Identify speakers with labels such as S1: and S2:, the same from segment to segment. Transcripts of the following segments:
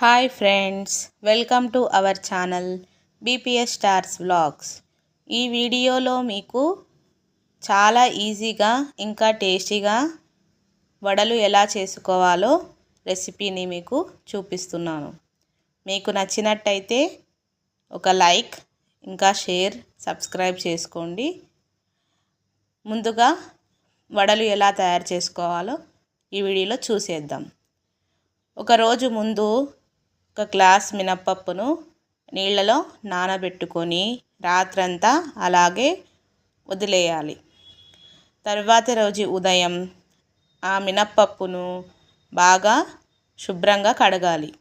S1: Hi friends welcome to our channel BPS stars vlogs. ఈ వీడియోలో మీకు చాలా ఈజీగా ఇంకా టేస్టీగా వడలు ఎలా చేసుకోవాలో రెసిపీని మీకు చూపిస్తున్నాను. మీకు నచ్చినట్టయితే ఒక లైక్ ఇంకా షేర్ సబ్స్క్రైబ్ చేసుకోండి. ముందుగా వడలు ఎలా తయారు చేసుకోవాలో ఈ వీడియోలో చూసేద్దాం. ఒకరోజు ముందు ఒక గ్లాస్ మినప్పప్పును నీళ్ళలో నానబెట్టుకొని రాత్రంతా అలాగే వదిలేయాలి. తర్వాతి రోజు ఉదయం ఆ మినప్పప్పును బాగా శుభ్రంగా కడగాలి.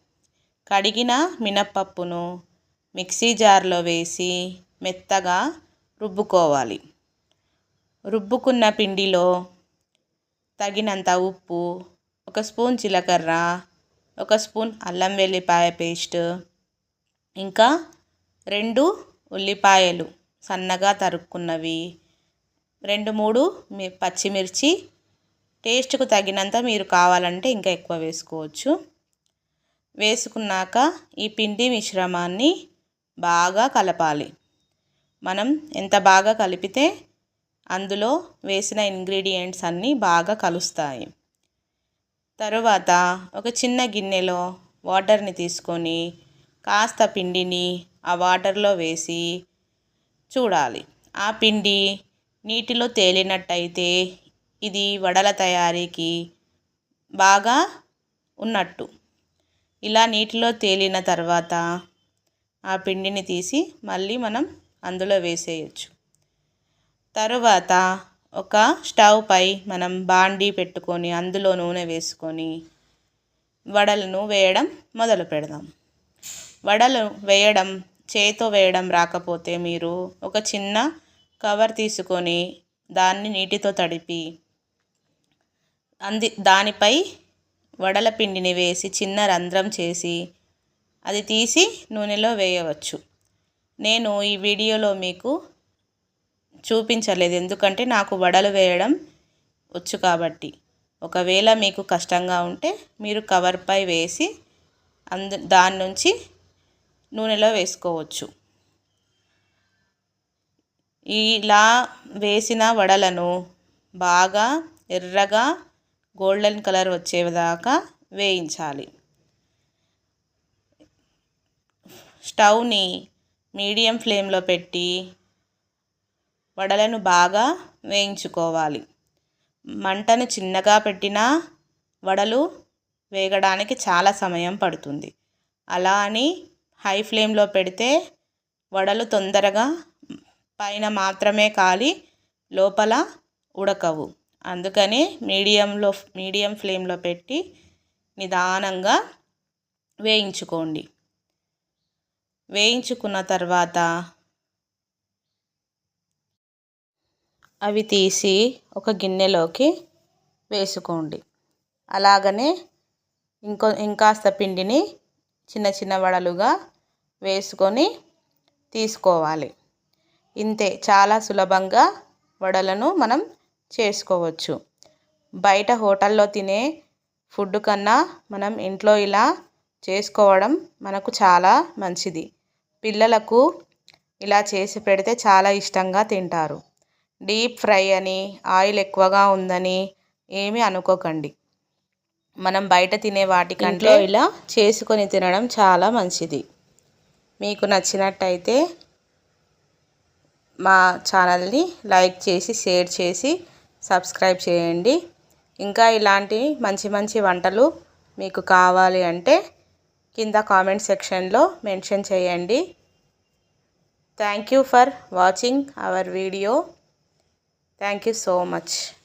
S1: కడిగిన మినప్పప్పును మిక్సీ జార్లో వేసి మెత్తగా రుబ్బుకోవాలి. రుబ్బుకున్న పిండిలో తగినంత ఉప్పు ఒక స్పూన్ జీలకర్ర ఒక స్పూన్ అల్లం వెల్లిపాయ పేస్ట్ ఇంకా రెండు ఉల్లిపాయలు సన్నగా తరుక్కున్నవి. రెండు మూడు పచ్చిమిర్చి. టేస్ట్కు తగినంత మీరు కావాలంటే ఇంకా ఎక్కువ వేసుకోవచ్చు. వేసుకున్నాక ఈ పిండి మిశ్రమాన్ని బాగా కలపాలి. మనం ఎంత బాగా కలిపితే అందులో వేసిన ఇంగ్రీడియంట్స్ అన్నీ బాగా కలుస్తాయి. తరువాత ఒక చిన్న గిన్నెలో వాటర్ని తీసుకొని కాస్త పిండిని ఆ వాటర్లో వేసి చూడాలి. ఆ పిండి నీటిలో తేలినట్టయితే ఇది వడల తయారీకి బాగా ఉన్నట్టు. ఇలా నీటిలో తేలిన తర్వాత ఆ పిండిని తీసి మళ్ళీ మనం అందులో వేసేయచ్చు. తరువాత ఒక స్టవ్ పై మనం బాండీ పెట్టుకొని అందులో నూనె వేసుకొని వడలను వేయడం మొదలు పెడదాం. వడలు వేయడం చేతో వేయడం రాకపోతే మీరు ఒక చిన్న కవర్ తీసుకొని దాన్ని నీటితో తడిపి అంది దానిపై వడల పిండిని వేసి చిన్న రంధ్రం చేసి అది తీసి నూనెలో వేయవచ్చు. నేను ఈ వీడియోలో మీకు చూపించలేదు. ఎందుకంటే నాకు వడలు వేయడం వచ్చు కాబట్టి. ఒకవేళ మీకు కష్టంగా ఉంటే మీరు కవర్పై వేసి అందు దాని నుంచి నూనెలో వేసుకోవచ్చు. ఇలా వేసిన వడలను బాగా ఎర్రగా గోల్డెన్ కలర్ వచ్చేదాకా వేయించాలి. స్టవ్ని మీడియం ఫ్లేమ్లో పెట్టి వడలను బాగా వేయించుకోవాలి. మంటను చిన్నగా పెట్టినా వడలు వేగడానికి చాలా సమయం పడుతుంది. అలా అని హై ఫ్లేమ్లో పెడితే వడలు తొందరగా పైన మాత్రమే కాలి లోపల ఉడకవు. అందుకని మీడియంలో మీడియం ఫ్లేమ్లో పెట్టి నిదానంగా వేయించుకోండి. వేయించుకున్న తర్వాత అవి తీసి ఒక గిన్నెలోకి వేసుకోండి. అలాగనే ఇంకో ఇంకాస్త పిండిని చిన్న చిన్న వడలుగా వేసుకొని తీసుకోవాలి. ఇంతే చాలా సులభంగా వడలను మనం చేసుకోవచ్చు. బయట హోటల్లో తినే ఫుడ్ కన్నా మనం ఇంట్లో ఇలా చేసుకోవడం మనకు చాలా మంచిది. పిల్లలకు ఇలా చేసి పెడితే చాలా ఇష్టంగా తింటారు. డీప్ ఫ్రై అని ఆయిల్ ఎక్కువగా ఉందని ఏమీ అనుకోకండి. మనం బయట తినే వాటికంటే ఇలా చేసుకొని తినడం చాలా మంచిది. మీకు నచ్చినట్టయితే మా ఛానల్ని లైక్ చేసి షేర్ చేసి సబ్స్క్రైబ్ చేయండి. ఇంకా ఇలాంటి మంచి మంచి వంటలు మీకు కావాలి అంటే కింద కామెంట్ సెక్షన్లో మెన్షన్ చేయండి. Thank you for watching our video. Thank you so much.